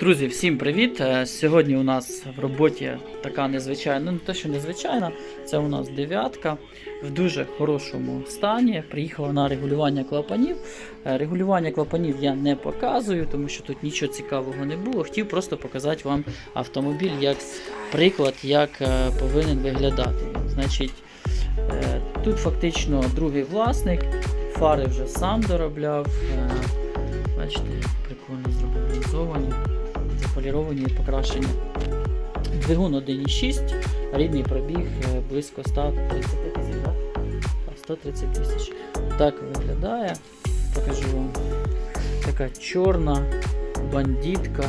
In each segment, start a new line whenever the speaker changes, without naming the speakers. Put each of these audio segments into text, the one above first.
Друзі, всім привіт! Е, Сьогодні у нас в роботі така незвичайна, ну не те, що незвичайна, це у нас дев'ятка в дуже хорошому стані. Приїхала на регулювання клапанів. Е, Регулювання клапанів я не показую, тому що тут нічого цікавого не було. Хотів просто показати вам автомобіль як приклад, як е, повинен виглядати. Значить, тут фактично другий власник, фари вже сам доробляв. Бачите, прикольно зробив лінзовані заполіровані і покрашені. Двигун 1,6, рідний пробіг е, близько 130 тисяч. да? Так, 130 тисяч. Так виглядає. Покажу вам. Така чорна бандитка.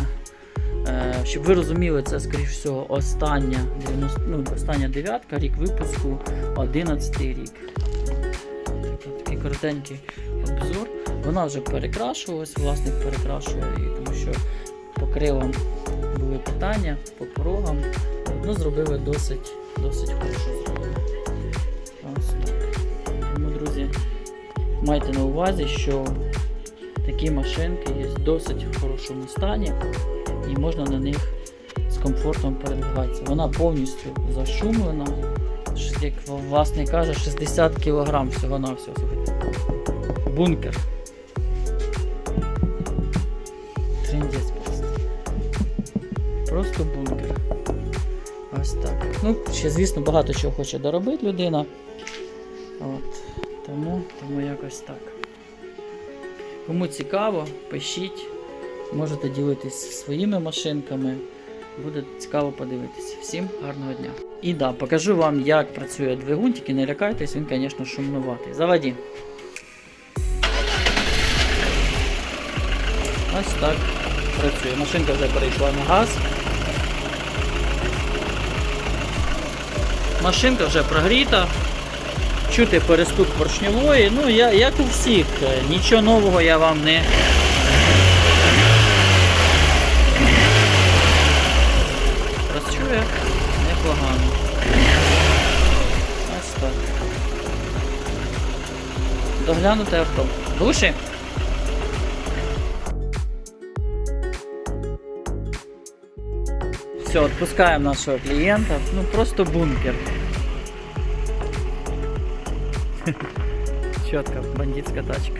Е, Щоб ви розуміли, це, скоріш всього, остання, 90, ну, остання дев'ятка, рік випуску 11 рік. Такий, коротенький обзор. Вона вже перекрашувалась, власник перекрашує що по крилам були питання, по порогам. Ну, зробили досить, досить хорошо зробили. Ось так. Тому, друзі, майте на увазі, що такі машинки є в досить в хорошому стані і можна на них з комфортом передвигатися. Вона повністю зашумлена. Як власник каже, 60 кг всього на всього. Бункер. Трендець просто. Просто бункер. Ось так. Ну, ще, звісно, багато чого хоче доробити людина. От. Тому, тому якось так. Кому цікаво, пишіть. Можете ділитись своїми машинками. Буде цікаво подивитися. Всім гарного дня. І да, покажу вам, як працює двигун, тільки не лякайтесь, він, звісно, шумнуватий. Заводі. Ось так працює. Машинка вже перейшла на газ. Машинка вже прогріта. Чути перестук поршньової. Ну, я, як у всіх, е, нічого нового я вам не. Працює непогано. Ось так. Доглянуте авто. Душі? Все, отпускаем нашего клиента. Ну, просто бункер. Четко, бандитская тачка.